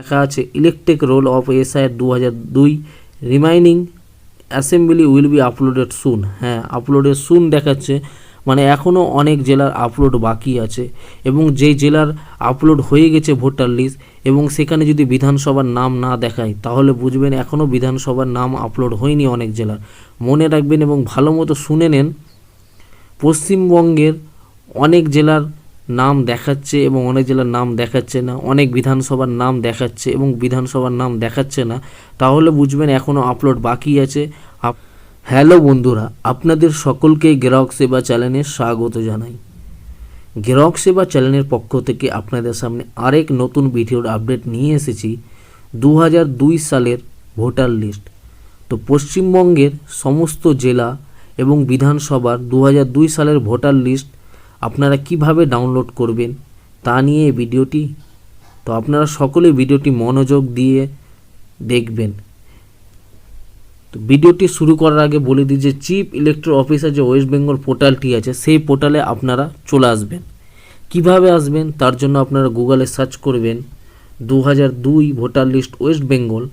লেখা আছে, electric role of SIR দু হাজার দুই remaining assembly will be uploaded soon. হ্যাঁ আপলোডেড সুন দেখাচ্ছে মানে এখনও অনেক জেলার আপলোড বাকি আছে এবং যেই জেলার আপলোড হয়ে গেছে ভোটার লিস্ট এবং সেখানে যদি বিধানসভার নাম না দেখায়, তাহলে বুঝবেন এখনও বিধানসভার নাম আপলোড হয়নি অনেক জেলার। মনে রাখবেন এবং ভালো মতো শুনে নেন, পশ্চিমবঙ্গের অনেক জেলার নাম দেখাচ্ছে এবং অনেক জেলার নাম দেখাচ্ছে না, অনেক বিধানসভার নাম দেখাচ্ছে এবং বিধানসভার নাম দেখাচ্ছে না, তাহলে বুঝবেন এখনও আপলোড বাকি আছে। হ্যালো বন্ধুরা, আপনাদের সকলকেই গ্রাহক সেবা চ্যানেলে স্বাগত জানাই। গ্রাহক সেবা চ্যানেলের পক্ষ থেকে আপনাদের সামনে আরেক নতুন ভিডিওর আপডেট নিয়ে এসেছি দু সালের ভোটার লিস্ট। তো পশ্চিমবঙ্গের সমস্ত জেলা এবং বিধানসভার দু সালের ভোটার লিস্ট আপনারা কীভাবে ডাউনলোড করবেন তা নিয়ে ভিডিওটি, তো আপনারা সকলে ভিডিওটি মনোযোগ দিয়ে দেখবেন। তো ভিডিওটি শুরু করার আগে বলে দিই যে চিফ ইলেকট্রো অফিসার যে ওয়েস্ট বেঙ্গল পোর্টালটি আছে, সেই পোর্টালে আপনারা চলে আসবেন। কীভাবে আসবেন? তার জন্য আপনারা গুগলে সার্চ করবেন দু হাজার দুই ভোটার লিস্ট ওয়েস্ট বেঙ্গল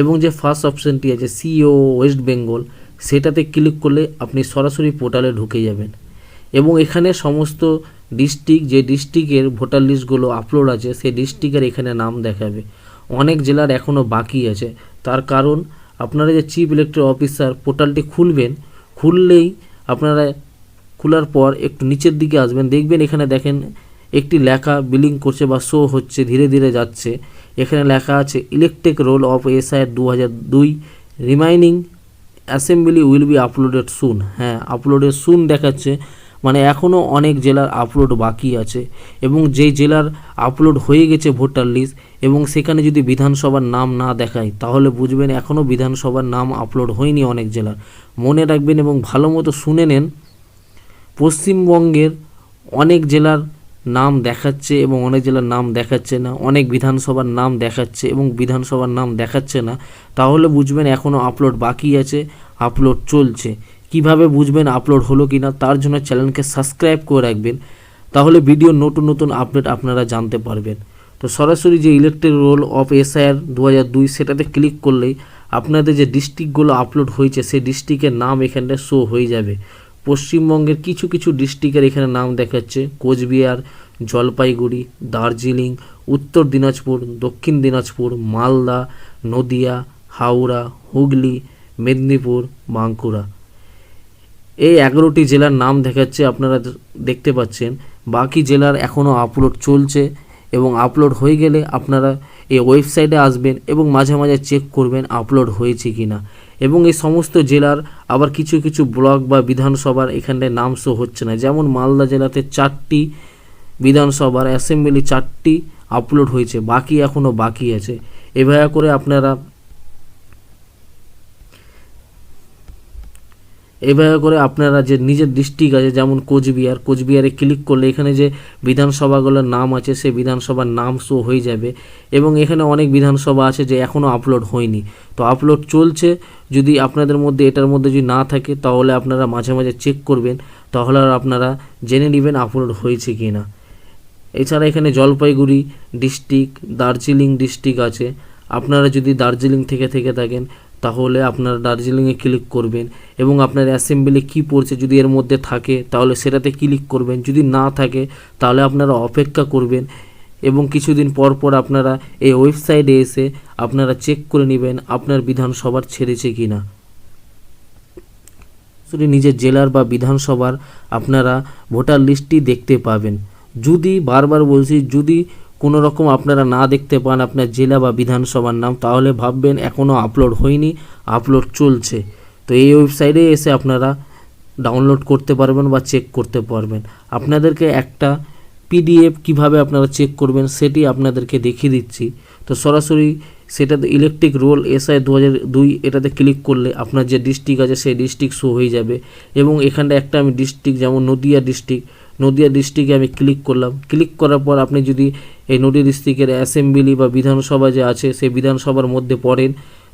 এবং যে ফার্স্ট অপশানটি আছে সিও ওয়েস্ট বেঙ্গল সেটাতে ক্লিক করলে আপনি সরাসরি পোর্টালে ঢুকে যাবেন। এবং এখানে সমস্ত ডিস্ট্রিক্ট যে ডিস্ট্রিক্টের ভোটার লিস্টগুলো আপলোড আছে, সেই ডিস্ট্রিক্টের এখানে নাম দেখাবে। অনেক জেলার এখনও বাকি আছে। তার কারণ, আপনারা যে চিফ ইলেকট্রিক অফিসার পোর্টালটি খুলবেন, খুললেই আপনারা খোলার পর একটু নিচের দিকে আসবেন। দেখবেন এখানে দেখেন একটি লেখা বিলিং করছে বা শো হচ্ছে, ধীরে ধীরে যাচ্ছে। এখানে লেখা আছে ইলেকট্রিক রোল অফ এসআইআর দু হাজার দুই remaining assembly will be uploaded soon হ্যাঁ আপলোডেড সুন দেখাচ্ছে। মানে এখনও অনেক জেলার আপলোড বাকি আছে এবং যেই জেলার আপলোড হয়ে গেছে ভোটার লিস্ট এবং সেখানে যদি বিধানসভার নাম না দেখায়, তাহলে বুঝবেন এখনও বিধানসভার নাম আপলোড হয়নি অনেক জেলার। মনে রাখবেন এবং ভালো মতো শুনে নেন, পশ্চিমবঙ্গের অনেক জেলার নাম দেখাচ্ছে এবং অনেক জেলার নাম দেখাচ্ছে না, অনেক বিধানসভার নাম দেখাচ্ছে এবং বিধানসভার নাম দেখাচ্ছে না, তাহলে বুঝবেন এখনও আপলোড বাকি আছে আপলোড চলছে। কীভাবে বুঝবেন আপলোড হলো কি না তার জন্য চ্যানেলকে সাবস্ক্রাইব করে রাখবেন, তাহলে ভিডিও নতুন নতুন আপডেট আপনারা জানতে পারবেন। তো সরাসরি যে ইলেকট্রিক রোল অফ এসআইআর দু হাজার দুই সেটাতে ক্লিক করলেই আপনাদের যে ডিস্ট্রিক্টগুলো আপলোড হয়েছে, সেই ডিস্ট্রিক্টের নাম এখানটা শো হয়ে যাবে। পশ্চিমবঙ্গের কিছু কিছু ডিস্ট্রিক্টের এখানে নাম দেখাচ্ছে, কোচবিহার, জলপাইগুড়ি, দার্জিলিং, উত্তর দিনাজপুর, দক্ষিণ দিনাজপুর, মালদা, নদিয়া, হাওড়া, হুগলি, মেদিনীপুর, বাঁকুড়া। এই এগারোটি জেলার নাম দেখাচ্ছে, আপনারা দেখতে পাচ্ছেন। বাকি জেলার এখনও আপলোড চলছে এবং আপলোড হয়ে গেলে আপনারা এই ওয়েবসাইটে আসবেন এবং মাঝে মাঝে চেক করবেন আপলোড হয়েছে কি না এবং এই সমস্ত জেলার আবার কিছু কিছু ব্লক বা বিধানসভার এখানটায় নাম শো হচ্ছে না। যেমন মালদা জেলাতে চারটি বিধানসভার অ্যাসেম্বলি চারটি আপলোড হয়েছে, বাকি এখনও বাকি আছে। এভাবে করে আপনারা এভাবে করে আপনারা যে নিজের ডিস্ট্রিক্ট আছে যেমন কোচবিহার, কোচবিহারে ক্লিক করলে এখানে যে বিধানসভাগুলোর নাম আছে, সেই বিধানসভার নাম শো হয়ে যাবে এবং এখানে অনেক বিধানসভা আছে যে এখনও আপলোড হয়নি। তো আপলোড চলছে, যদি আপনাদের মধ্যে এটার মধ্যে যদি না থাকে তাহলে আপনারা মাঝে মাঝে চেক করবেন, তাহলে আপনারা জেনে নেবেন আপলোড হয়েছে কি না এছাড়া এখানে জলপাইগুড়ি ডিস্ট্রিক্ট দার্জিলিং ডিস্ট্রিক্ট আছে। আপনারা যদি দার্জিলিং থেকে থেকে থাকেন তাহলে আপনারা দার্জিলিংয়ে ক্লিক করবেন এবং আপনার অ্যাসেম্বলি কী পড়ছে যদি এর মধ্যে থাকে, তাহলে সেটাতে ক্লিক করবেন। যদি না থাকে, তাহলে আপনারা অপেক্ষা করবেন এবং কিছুদিন পর পর আপনারা এই ওয়েবসাইটে এসে আপনারা চেক করে নেবেন আপনার বিধানসভার ছেড়েছে কি না। শুধু নিজের জেলার বা বিধানসভার আপনারা ভোটার লিস্টটি দেখতে পাবেন। যদি বারবার বলছি, যদি কোনো রকম আপনারা না দেখতে পান আপনার জেলা বা বিধানসভার নাম, তাহলে ভাববেন এখনও আপলোড হয়নি, আপলোড চলছে। তো এই ওয়েবসাইটে এসে আপনারা ডাউনলোড করতে পারবেন বা চেক করতে পারবেন। আপনাদেরকে একটা পিডিএফ কীভাবে আপনারা চেক করবেন সেটি আপনাদেরকে দেখিয়ে দিচ্ছি। তো সরাসরি সেটাতে ইলেকট্রিক রোল এসআই দু হাজার দুই এটাতে ক্লিক করলে আপনার যে ডিস্ট্রিক্ট আছে সেই ডিস্ট্রিক্ট শো হয়ে যাবে এবং এখানটা একটা আমি ডিস্ট্রিক্ট, যেমন নদিয়া ডিস্ট্রিক্ট, নদিয়া ডিস্ট্রিক্টে আমি ক্লিক করলাম। ক্লিক করার পর আপনি যদি এই নদিয়া ডিস্ট্রিক্টের অ্যাসেম্বলি বা বিধানসভা যে আছে, সেই বিধানসভার মধ্যে পড়েন।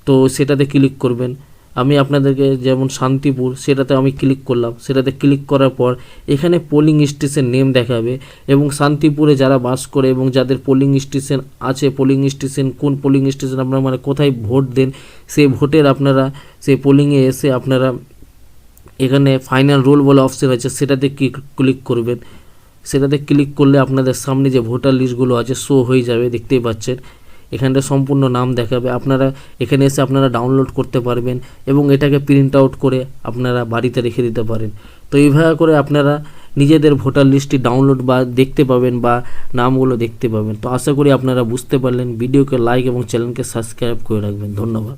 তো সেটাতে ক্লিক করবেন। আমি আপনাদেরকে যেমন শান্তিপুর, সেটাতে আমি ক্লিক করলাম। সেটাতে ক্লিক করার পর এখানে পোলিং স্টেশন নেম দেখাবে এবং শান্তিপুরে যারা বাস করে এবং যাদের পোলিং স্টেশন আছে পোলিং স্টেশন কোন পোলিং স্টেশন আপনারা মানে কোথায় ভোট দেন, সেই ভোটের আপনারা, সেই পোলিংয়ে এসে আপনারা এখানে ফাইনাল রোল বলে অপশন আছে, সেটাতে ক্লিক করবেন। সেটাতে ক্লিক করলে আপনাদের সামনে যে ভোটার লিস্টগুলো আছে শো হয়ে যাবে, দেখতেই পাচ্ছেন। এখানটা সম্পূর্ণ নাম দেখাবে। আপনারা এখানে এসে আপনারা ডাউনলোড করতে পারবেন এবং এটাকে প্রিন্ট আউট করে আপনারা বাড়িতে রেখে দিতে পারেন। তো এইভাবে করে আপনারা নিজেদের ভোটার লিস্টটি ডাউনলোড বা দেখতে পাবেন বা নামগুলো দেখতে পাবেন। তো আশা করি আপনারা বুঝতে পারলেন। ভিডিওকে লাইক এবং চ্যানেলকে সাবস্ক্রাইব করে রাখবেন। ধন্যবাদ।